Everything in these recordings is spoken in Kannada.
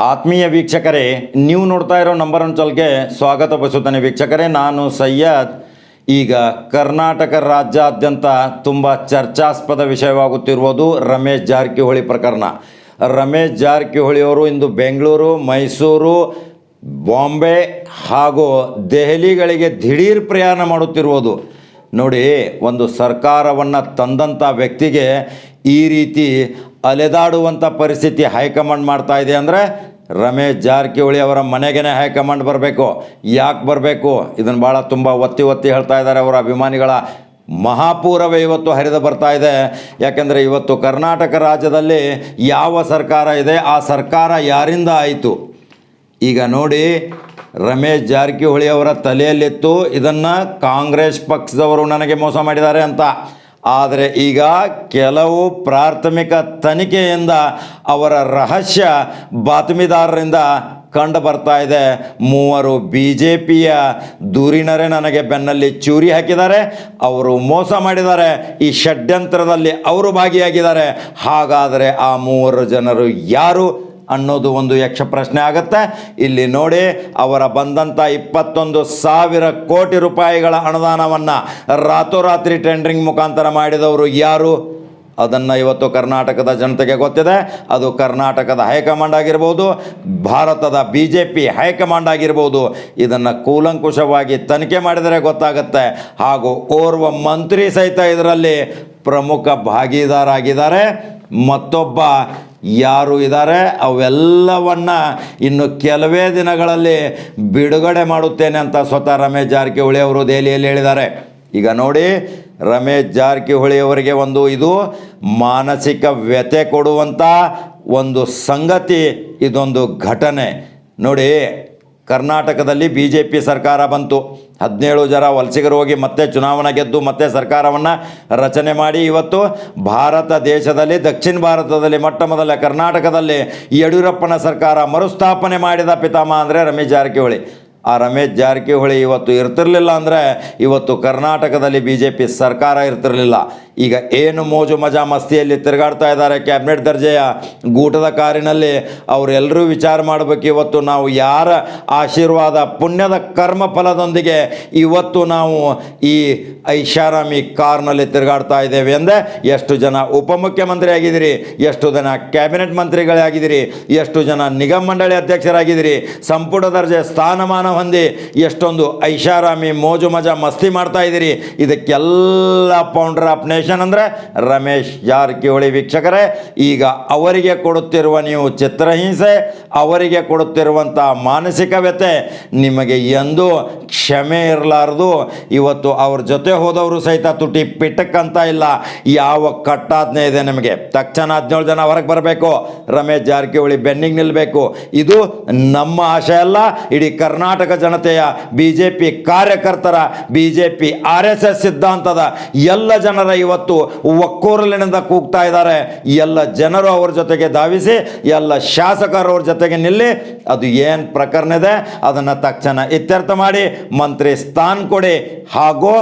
ಆತ್ಮೀಯ ವೀಕ್ಷಕರೇ, ನೀವು ನೋಡ್ತಾ ಇರೋ ನಂಬರ್ ಒನ್ ಚಲ್ಗೆ ಸ್ವಾಗತ ಬಯಸುತ್ತೇನೆ ವೀಕ್ಷಕರೇ. ನಾನು ಸಯ್ಯದ್ ಈಗ ಕರ್ನಾಟಕ ರಾಜ್ಯಾದ್ಯಂತ ತುಂಬ ಚರ್ಚಾಸ್ಪದ ವಿಷಯವಾಗುತ್ತಿರುವುದು ರಮೇಶ್ ಜಾರಕಿಹೊಳಿ ಪ್ರಕರಣ. ರಮೇಶ್ ಜಾರಕಿಹೊಳಿ ಅವರು ಇಂದು ಬೆಂಗಳೂರು, ಮೈಸೂರು, ಬಾಂಬೆ ಹಾಗೂ ದೆಹಲಿಗಳಿಗೆ ದಿಢೀರ್ ಪ್ರಯಾಣ ಮಾಡುತ್ತಿರುವುದು. ನೋಡಿ, ಒಂದು ಸರ್ಕಾರವನ್ನು ತಂದಂಥ ವ್ಯಕ್ತಿಗೆ ಈ ರೀತಿ ಅಲೆದಾಡುವಂಥ ಪರಿಸ್ಥಿತಿ ಹೈಕಮಾಂಡ್ ಮಾಡ್ತಾ ಇದೆ ಅಂದರೆ ರಮೇಶ್ ಜಾರಕಿಹೊಳಿ ಅವರ ಮನೆಗೇ ಹೈಕಮಾಂಡ್ ಬರಬೇಕು. ಯಾಕೆ ಬರಬೇಕು? ಇದನ್ನು ಭಾಳ ತುಂಬ ಒತ್ತಿ ಒತ್ತಿ ಹೇಳ್ತಾ ಇದ್ದಾರೆ ಅವರ ಅಭಿಮಾನಿಗಳ. ಮಹಾಪೂರವೇ ಇವತ್ತು ಹರಿದು ಬರ್ತಾ ಇದೆ. ಯಾಕೆಂದರೆ ಇವತ್ತು ಕರ್ನಾಟಕ ರಾಜ್ಯದಲ್ಲಿ ಯಾವ ಸರ್ಕಾರ ಇದೆ? ಆ ಸರ್ಕಾರ ಯಾರಿಂದ ಆಯಿತು? ಈಗ ನೋಡಿ, ರಮೇಶ್ ಜಾರಕಿಹೊಳಿ ಅವರ ತಲೆಯಲ್ಲಿತ್ತು. ಇದನ್ನು ಕಾಂಗ್ರೆಸ್ ಪಕ್ಷದವರು ನನಗೆ ಮೋಸ ಮಾಡಿದ್ದಾರೆ ಅಂತ. ಆದರೆ ಈಗ ಕೆಲವು ಪ್ರಾಥಮಿಕ ತನಿಖೆಯಿಂದ ಅವರ ರಹಸ್ಯ ಬಾತ್ಮಿದಾರರಿಂದ ಕಂಡು ಬರ್ತಾ ಇದೆ. ಮೂವರು ಬಿ ಜೆ ಪಿಯ ದೂರಿನರೇ ನನಗೆ ಬೆನ್ನಲ್ಲಿ ಚೂರಿ ಹಾಕಿದ್ದಾರೆ. ಅವರು ಮೋಸ ಮಾಡಿದ್ದಾರೆ. ಈ ಷಡ್ಯಂತ್ರದಲ್ಲಿ ಅವರು ಭಾಗಿಯಾಗಿದ್ದಾರೆ. ಹಾಗಾದರೆ ಆ ಮೂವರು ಜನರು ಯಾರು? ಅನ್ನೋದು ಒಂದು ಯಕ್ಷ ಪ್ರಶ್ನೆ ಆಗುತ್ತೆ. ಇಲ್ಲಿ ನೋಡಿ, ಅವರ ಬಂದಂಥ ಇಪ್ಪತ್ತೊಂದು ಸಾವಿರ ಕೋಟಿ ರೂಪಾಯಿಗಳ ಅನುದಾನವನ್ನು ರಾತೋರಾತ್ರಿ ಟೆಂಡರಿಂಗ್ ಮುಖಾಂತರ ಮಾಡಿದವರು ಯಾರು? ಅದನ್ನು ಇವತ್ತು ಕರ್ನಾಟಕದ ಜನತೆಗೆ ಗೊತ್ತಿದೆ. ಅದು ಕರ್ನಾಟಕದ ಹೈಕಮಾಂಡ್ ಆಗಿರ್ಬೋದು, ಭಾರತದ ಬಿ ಜೆ ಪಿ ಹೈಕಮಾಂಡ್ ಆಗಿರ್ಬೋದು. ಇದನ್ನು ಕೂಲಂಕುಷವಾಗಿ ತನಿಖೆ ಮಾಡಿದರೆ ಗೊತ್ತಾಗುತ್ತೆ. ಹಾಗೂ ಓರ್ವ ಮಂತ್ರಿ ಸಹಿತ ಇದರಲ್ಲಿ ಪ್ರಮುಖ ಭಾಗಿದಾರಾಗಿದ್ದಾರೆ. ಮತ್ತೊಬ್ಬ ಯಾರು ಇದ್ದಾರೆ ಅವೆಲ್ಲವನ್ನ ಇನ್ನು ಕೆಲವೇ ದಿನಗಳಲ್ಲಿ ಬಿಡುಗಡೆ ಮಾಡುತ್ತೇನೆ ಅಂತ ಸ್ವತಃ ರಮೇಶ್ ಜಾರಕಿಹೊಳಿ ಅವರು ದೆಹಲಿಯಲ್ಲಿ ಹೇಳಿದ್ದಾರೆ. ಈಗ ನೋಡಿ, ರಮೇಶ್ ಜಾರಕಿಹೊಳಿ ಅವರಿಗೆ ಒಂದು ಇದು ಮಾನಸಿಕ ವ್ಯಥೆ ಕೊಡುವಂಥ ಒಂದು ಸಂಗತಿ, ಇದೊಂದು ಘಟನೆ. ನೋಡಿ ಕರ್ನಾಟಕದಲ್ಲಿ ಬಿ ಜೆ ಪಿ ಸರ್ಕಾರ ಬಂತು. ಹದಿನೇಳು ಜನ ವಲಸಿಗರು ಹೋಗಿ ಮತ್ತೆ ಚುನಾವಣೆ ಗೆದ್ದು ಮತ್ತೆ ಸರ್ಕಾರವನ್ನು ರಚನೆ ಮಾಡಿ ಇವತ್ತು ಭಾರತ ದೇಶದಲ್ಲಿ, ದಕ್ಷಿಣ ಭಾರತದಲ್ಲಿ, ಮೊಟ್ಟ ಮೊದಲ ಕರ್ನಾಟಕದಲ್ಲಿ ಯಡಿಯೂರಪ್ಪನ ಸರ್ಕಾರ ಮರುಸ್ಥಾಪನೆ ಮಾಡಿದ ಪಿತಾಮಹ ಅಂದರೆ ರಮೇಶ್ ಜಾರಕಿಹೊಳಿ. ಆ ರಮೇಶ್ ಜಾರಕಿಹೊಳಿ ಇವತ್ತು ಇರ್ತಿರಲಿಲ್ಲ ಅಂದರೆ ಇವತ್ತು ಕರ್ನಾಟಕದಲ್ಲಿ ಬಿ ಜೆ ಪಿ ಸರ್ಕಾರ ಇರ್ತಿರಲಿಲ್ಲ. ಈಗ ಏನು ಮೋಜು ಮಜಾ ಮಸ್ತಿಯಲ್ಲಿ ತಿರುಗಾಡ್ತಾ ಇದ್ದಾರೆ ಕ್ಯಾಬಿನೆಟ್ ದರ್ಜೆಯ ಗೂಟದ ಕಾರಿನಲ್ಲಿ ಅವರೆಲ್ಲರೂ ವಿಚಾರ ಮಾಡಬೇಕು. ಇವತ್ತು ನಾವು ಯಾರ ಆಶೀರ್ವಾದ, ಪುಣ್ಯದ ಕರ್ಮ ಫಲದೊಂದಿಗೆ ಇವತ್ತು ನಾವು ಈ ಐಷಾರಾಮಿ ಕಾರ್ನಲ್ಲಿ ತಿರುಗಾಡ್ತಾ ಇದ್ದೇವೆ ಅಂದರೆ ಎಷ್ಟು ಜನ ಉಪಮುಖ್ಯಮಂತ್ರಿ ಆಗಿದ್ದೀರಿ ಎಷ್ಟು ಜನ ಕ್ಯಾಬಿನೆಟ್ ಮಂತ್ರಿಗಳೇ ಆಗಿದ್ದೀರಿ ಎಷ್ಟು ಜನ ನಿಗಮ ಮಂಡಳಿ ಅಧ್ಯಕ್ಷರಾಗಿದ್ದೀರಿ, ಸಂಪುಟ ದರ್ಜೆ ಸ್ಥಾನಮಾನ ಹೊಂದಿ ಎಷ್ಟೊಂದು ಐಷಾರಾಮಿ ಮೋಜು ಮಜಾ ಮಸ್ತಿ ಮಾಡ್ತಾ ಇದ್ದೀರಿ, ಇದಕ್ಕೆಲ್ಲ ಪೌಂಡರ್ ಆಫ್ ನೇಷನ್ ಅಂದರೆ ರಮೇಶ್. ಜಾರಕಿಹೊಳಿ ವೀಕ್ಷಕರೇ, ಈಗ ಅವರಿಗೆ ಕೊಡುತ್ತಿರುವ ನೀವು ಚಿತ್ರಹಿಂಸೆ, ಅವರಿಗೆ ಕೊಡುತ್ತಿರುವಂಥ ಮಾನಸಿಕ ವ್ಯತೆ ನಿಮಗೆ ಎಂದೂ ಕ್ಷಮೆ ಇರಲಾರದು. ಇವತ್ತು ಅವ್ರ ಜೊತೆ ಹೋದವರು ಸಹಿತ ತುಟಿ ಪಿಟಕ್ಕಂತ ಇಲ್ಲ. ಯಾವ ಕಟ್ಟಾಜ್ಞೆ ಇದೆ ನಿಮಗೆ? ತಕ್ಷಣ ಹದಿನೇಳು ಜನ ಹೊರಗೆ ಬರಬೇಕು. ರಮೇಶ್ ಜಾರಕಿಹೊಳಿ ಬೆನ್ನಿಗೆ ನಿಲ್ಲಬೇಕು ಇದು ನಮ್ಮ ಆಶಯ ಅಲ್ಲ. ಇಡೀ ಕರ್ನಾಟಕ ಜನತೆಯ ಬಿ ಕಾರ್ಯಕರ್ತರ B J P R S S ಸಿದ್ಧಾಂತದ ಎಲ್ಲ ಜನರ ಇವತ್ತು ಒಕ್ಕೋರಲಿನಿಂದ ಕೂಗ್ತಾ ಇದ್ದಾರೆ. ಎಲ್ಲ ಜನರು ಅವ್ರ ಜೊತೆಗೆ ಧಾವಿಸಿ, ಎಲ್ಲ ಶಾಸಕರು ಅವ್ರ ಜೊತೆಗೆ ನಿಲ್ಲಿ, ಅದು ಏನು ಪ್ರಕರಣ ಇದೆ ಅದನ್ನು ತಕ್ಷಣ ಇತ್ಯರ್ಥ ಮಾಡಿ, ಮಂತ್ರಿ ಸ್ಥಾನ ಕೊಡಿ. ಹಾಗೂ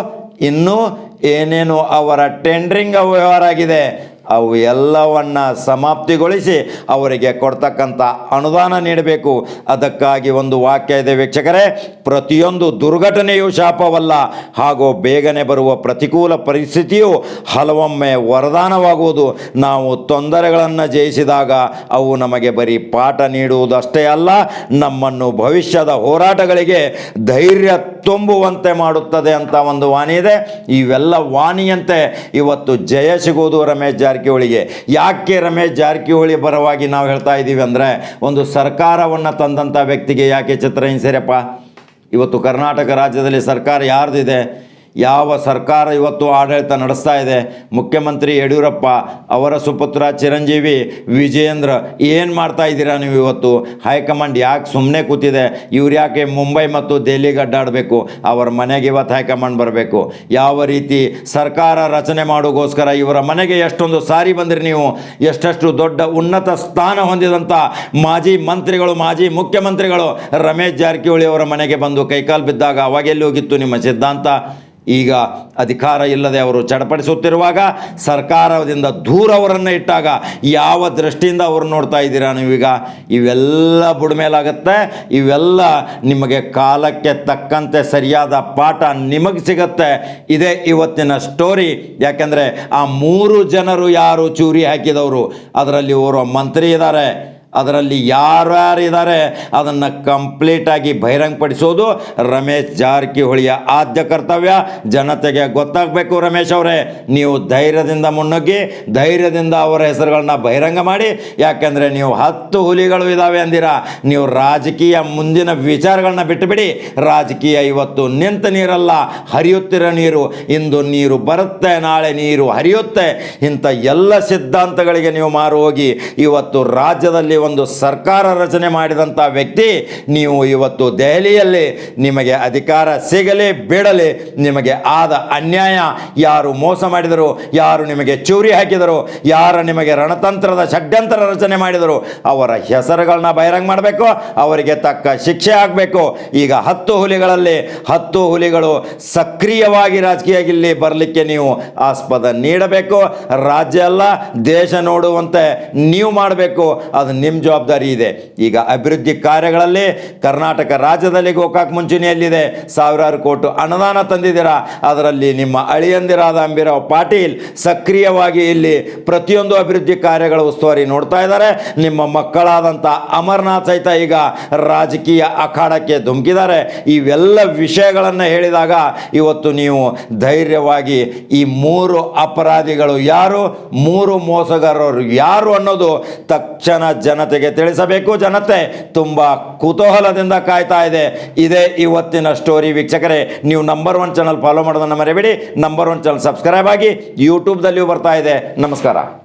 ಇನ್ನೂ ಏನೇನು ಅವರ ಟೆಂಡ್ರಿಂಗ್ ವ್ಯವಹಾರ ಆಗಿದೆ. ಅವು ಎಲ್ಲವನ್ನು ಸಮಾಪ್ತಿಗೊಳಿಸಿ ಅವರಿಗೆ ಕೊಡ್ತಕ್ಕಂಥ ಅನುದಾನ ನೀಡಬೇಕು. ಅದಕ್ಕಾಗಿ ಒಂದು ವಾಕ್ಯ ಇದೆ ವೀಕ್ಷಕರೇ, ಪ್ರತಿಯೊಂದು ದುರ್ಘಟನೆಯೂ ಶಾಪವಲ್ಲ, ಹಾಗೂ ಬೇಗನೆ ಬರುವ ಪ್ರತಿಕೂಲ ಪರಿಸ್ಥಿತಿಯು ಹಲವೊಮ್ಮೆ ವರದಾನವಾಗುವುದು. ನಾವು ತೊಂದರೆಗಳನ್ನು ಜಯಿಸಿದಾಗ ಅವು ನಮಗೆ ಬರೀ ಪಾಠ ನೀಡುವುದಷ್ಟೇ ಅಲ್ಲ, ನಮ್ಮನ್ನು ಭವಿಷ್ಯದ ಹೋರಾಟಗಳಿಗೆ ಧೈರ್ಯ ತುಂಬುವಂತೆ ಮಾಡುತ್ತದೆ ಅಂತ ಒಂದು ವಾಣಿ ಇದೆ. ಇವೆಲ್ಲ ವಾಣಿಯಂತೆ ಇವತ್ತು ಜಯ ಸಿಗುವುದು ರಮೇಶ್ ಜಾರಕಿಹೊಳಿಗೆ. ಯಾಕೆ ರಮೇಶ್ ಜಾರಕಿಹೊಳಿ ಪರವಾಗಿ ನಾವು ಹೇಳ್ತಾ ಇದ್ದೀವಿ ಅಂದರೆ ಒಂದು ಸರ್ಕಾರವನ್ನು ತಂದಂಥ ವ್ಯಕ್ತಿಗೆ ಯಾಕೆ ಚಿತ್ರಹಿಂಸೆರಪ್ಪ ಇವತ್ತು ಕರ್ನಾಟಕ ರಾಜ್ಯದಲ್ಲಿ ಸರ್ಕಾರ ಯಾರ್ದಿದೆ? ಯಾವ ಸರ್ಕಾರ ಇವತ್ತು ಆಡಳಿತ ನಡೆಸ್ತಾ ಇದೆ? ಮುಖ್ಯಮಂತ್ರಿ ಯಡಿಯೂರಪ್ಪ ಅವರ ಸುಪುತ್ರ ಚಿರಂಜೀವಿ ವಿಜಯೇಂದ್ರ ಏನು ಮಾಡ್ತಾ ಇದ್ದೀರಾ ನೀವು ಇವತ್ತು? ಹೈಕಮಾಂಡ್ ಯಾಕೆ ಸುಮ್ಮನೆ ಕೂತಿದೆ? ಇವ್ರು ಯಾಕೆ ಮುಂಬೈ ಮತ್ತು ದೆಹಲಿಗೆ ಅಡ್ಡಾಡಬೇಕು? ಅವರ ಮನೆಗೆ ಇವತ್ತು ಹೈಕಮಾಂಡ್ ಬರಬೇಕು. ಯಾವ ರೀತಿ ಸರ್ಕಾರ ರಚನೆ ಮಾಡೋಗೋಸ್ಕರ ಇವರ ಮನೆಗೆ ಎಷ್ಟೊಂದು ಸಾರಿ ಬಂದ್ರಿ ನೀವು? ಎಷ್ಟೆಷ್ಟು ದೊಡ್ಡ ಉನ್ನತ ಸ್ಥಾನ ಹೊಂದಿದಂಥ ಮಾಜಿ ಮಂತ್ರಿಗಳು, ಮಾಜಿ ಮುಖ್ಯಮಂತ್ರಿಗಳು ರಮೇಶ್ ಜಾರಕಿಹೊಳಿ ಅವರ ಮನೆಗೆ ಬಂದು ಕೈಕಾಲು ಬಿದ್ದಾಗ ಅವಾಗೆಲ್ಲಿ ಹೋಗಿತ್ತು ನಿಮ್ಮ ಸಿದ್ಧಾಂತ? ಈಗ ಅಧಿಕಾರ ಇಲ್ಲದೆ ಅವರು ಚಡಪಡಿಸುತ್ತಿರುವಾಗ ಸರ್ಕಾರದಿಂದ ದೂರ ಅವರನ್ನು ಇಟ್ಟಾಗ ಯಾವ ದೃಷ್ಟಿಯಿಂದ ಅವರು ನೋಡ್ತಾ ಇದ್ದೀರಾ ನೀವೀಗ? ಇವೆಲ್ಲ ಬುಡಮೇಲಾಗುತ್ತೆ. ಇವೆಲ್ಲ ನಿಮಗೆ ಕಾಲಕ್ಕೆ ತಕ್ಕಂತೆ ಸರಿಯಾದ ಪಾಠ ನಿಮಗೆ ಸಿಗತ್ತೆ. ಇದೇ ಇವತ್ತಿನ ಸ್ಟೋರಿ ಯಾಕೆಂದರೆ ಆ ಮೂರು ಜನರು ಯಾರು ಚೂರಿ ಹಾಕಿದವರು? ಅದರಲ್ಲಿ ಓರ್ವ ಮಂತ್ರಿ ಇದ್ದಾರೆ. ಅದರಲ್ಲಿ ಯಾರ್ಯಾರಿದ್ದಾರೆ ಅದನ್ನು ಕಂಪ್ಲೀಟಾಗಿ ಬಹಿರಂಗಪಡಿಸೋದು ರಮೇಶ್ ಜಾರಕಿಹೊಳಿಯ ಆದ್ಯ ಕರ್ತವ್ಯ. ಜನತೆಗೆ ಗೊತ್ತಾಗಬೇಕು ರಮೇಶ್ ಅವರೇ. ನೀವು ಧೈರ್ಯದಿಂದ ಮುನ್ನುಗ್ಗಿ, ಧೈರ್ಯದಿಂದ ಅವರ ಹೆಸರುಗಳನ್ನ ಬಹಿರಂಗ ಮಾಡಿ. ಯಾಕೆಂದರೆ ನೀವು ಹತ್ತು ಹುಲಿಗಳು ಇದ್ದಾವೆ ಅಂದಿರಾ. ನೀವು ರಾಜಕೀಯ ಮುಂದಿನ ವಿಚಾರಗಳನ್ನ ಬಿಟ್ಟುಬಿಡಿ. ರಾಜಕೀಯ ಇವತ್ತು ನಿಂತ ನೀರಲ್ಲ, ಹರಿಯುತ್ತಿರೋ ನೀರು. ಇಂದು ನೀರು ಬರುತ್ತೆ, ನಾಳೆ ನೀರು ಹರಿಯುತ್ತೆ. ಇಂಥ ಎಲ್ಲ ಸಿದ್ಧಾಂತಗಳಿಗೆ ನೀವು ಮಾರು ಹೋಗಿ. ಇವತ್ತು ರಾಜ್ಯದಲ್ಲಿ ಒಂದು ಸರ್ಕಾರ ರಚನೆ ಮಾಡಿದಂಥ ವ್ಯಕ್ತಿ ನೀವು ಇವತ್ತು ದೆಹಲಿಯಲ್ಲಿ ನಿಮಗೆ ಅಧಿಕಾರ ಸಿಗಲಿ ಬಿಡಲಿ ನಿಮಗೆ ಆದ ಅನ್ಯಾಯ. ಯಾರು ಮೋಸ ಮಾಡಿದರು, ಯಾರು ನಿಮಗೆ ಚೂರಿ ಹಾಕಿದರು, ಯಾರು ನಿಮಗೆ ರಣತಂತ್ರದ ಷಡ್ಯಂತ್ರ ರಚನೆ ಮಾಡಿದರು, ಅವರ ಹೆಸರುಗಳನ್ನ ಬಹಿರಂಗ ಮಾಡಬೇಕು, ಅವರಿಗೆ ತಕ್ಕ ಶಿಕ್ಷೆ ಆಗಬೇಕು. ಈಗ ಹತ್ತು ಹುಲಿಗಳಲ್ಲಿ ಹತ್ತು ಹುಲಿಗಳು ಸಕ್ರಿಯವಾಗಿ ರಾಜಕೀಯ ಇಲ್ಲಿ ಬರಲಿಕ್ಕೆ ನೀವು ಆಸ್ಪದ ನೀಡಬೇಕು. ರಾಜ್ಯ ಅಲ್ಲ, ದೇಶ ನೋಡುವಂತೆ ನೀವು ಮಾಡಬೇಕು. ಅದು ನಿಮ್ಮ ಜವಾಬ್ದಾರಿ ಇದೆ. ಈಗ ಅಭಿವೃದ್ಧಿ ಕಾರ್ಯಗಳಲ್ಲಿ ಕರ್ನಾಟಕ ರಾಜ್ಯದಲ್ಲಿ ಗೋಕಾಕ್ ಮುಂಚೂಣಿಯಲ್ಲಿದೆ. ಸಾವಿರಾರು ಕೋಟಿ ಅನುದಾನ ತಂದಿದ್ದೀರಾ. ಅದರಲ್ಲಿ ನಿಮ್ಮ ಅಳಿಯಂದಿರಾದ ಅಂಬಿರಾವ್ ಪಾಟೀಲ್ ಸಕ್ರಿಯವಾಗಿ ಇಲ್ಲಿ ಪ್ರತಿಯೊಂದು ಅಭಿವೃದ್ಧಿ ಕಾರ್ಯಗಳ ಉಸ್ತುವಾರಿ ನೋಡ್ತಾ ಇದ್ದಾರೆ. ನಿಮ್ಮ ಮಕ್ಕಳಾದಂಥ ಅಮರ್ನಾಥ್ ಸಹಿತ ಈಗ ರಾಜಕೀಯ ಅಖಾಡಕ್ಕೆ ಧುಮುಕಿದ್ದಾರೆ. ಇವೆಲ್ಲ ವಿಷಯಗಳನ್ನು ಹೇಳಿದಾಗ ಇವತ್ತು ನೀವು ಧೈರ್ಯವಾಗಿ ಈ ಮೂರು ಅಪರಾಧಿಗಳು ಯಾರು? ಮೂರು ಮೋಸಗಾರರು ಯಾರು ಅನ್ನೋದು ತಕ್ಷಣ ಜನತೆಗೆ ತಿಳಿಸಬೇಕು. ಜನತೆ ತುಂಬ ಕುತೂಹಲದಿಂದ ಕಾಯ್ತಾ ಇದೆ. ಇದೇ ಇವತ್ತಿನ ಸ್ಟೋರಿ ವೀಕ್ಷಕರೇ, ನೀವು ನಂಬರ್ ಒನ್ ಚಾನಲ್ ಫಾಲೋ ಮಾಡೋದನ್ನು ಮರಿಬೇಡಿ. ನಂಬರ್ ಒನ್ ಚಾನಲ್ ಸಬ್ಸ್ಕ್ರೈಬ್ ಆಗಿ ಯೂಟ್ಯೂಬ್ದಲ್ಲಿಯೂ ಬರ್ತಾ ಇದೆ. ನಮಸ್ಕಾರ.